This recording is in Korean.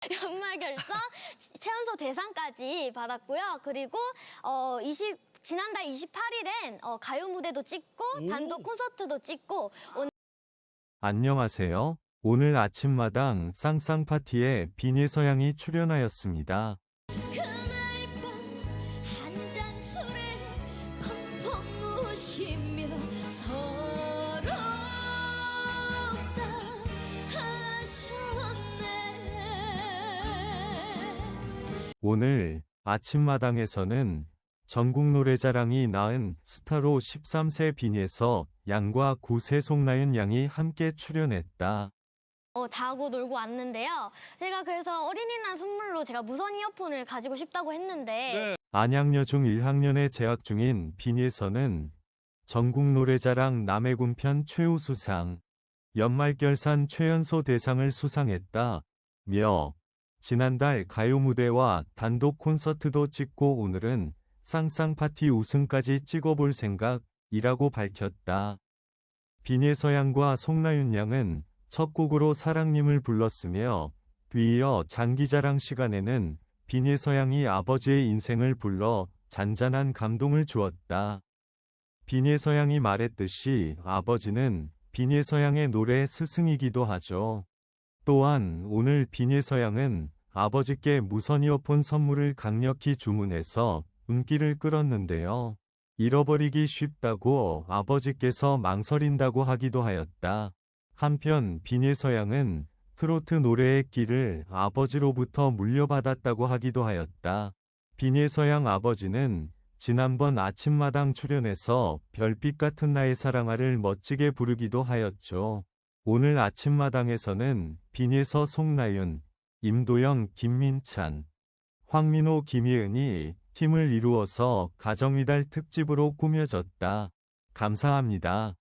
연말 결선 최연소 대상까지 받았고요. 그리고 어 20, 지난달 28일엔 어, 가요 무대도 찍고 단독 콘서트도 찍고 오늘 안녕하세요. 오늘 아침마당 쌍쌍 파티에 비니 서양이 출연하였습니다. 오늘 아침마당에서는 전국 노래자랑이 낳은 스타로 13세 빈에서 양과 구세 송나윤 양이 함께 출연했다. 어, 자고 놀고 왔는데요. 제가 그래서 어린이날 선물로 제가 무선 이어폰을 가지고 싶다고 했는데 안양여 중 1학년에 재학 중인 빈에서는 전국 노래자랑 남해군편 최우수상, 연말결산 최연소 대상을 수상했다. 며 지난달 가요 무대와 단독 콘서트도 찍고 오늘은 쌍쌍 파티 우승까지 찍어볼 생각이라고 밝혔다. 비네 서양과 송나윤 양은 첫 곡으로 사랑님을 불렀으며 뒤이어 장기자랑 시간에는 비네 서양이 아버지의 인생을 불러 잔잔한 감동을 주었다. 비네 서양이 말했듯이 아버지는 비네 서양의 노래 스승이기도 하죠. 또한 오늘 비네 서양은 아버지께 무선 이어폰 선물을 강력히 주문해서 운기를 끌었는데요. 잃어버리기 쉽다고 아버지께서 망설인다고 하기도 하였다. 한편 비네 서양은 트로트 노래의 끼를 아버지로부터 물려받았다고 하기도 하였다. 비네 서양 아버지는 지난번 아침마당 출연해서 별빛 같은 나의 사랑아를 멋지게 부르기도 하였죠. 오늘 아침마당에서는 비네서 송나윤, 임도영, 김민찬, 황민호, 김예은이 팀을 이루어서 가정이달 특집으로 꾸며졌다. 감사합니다.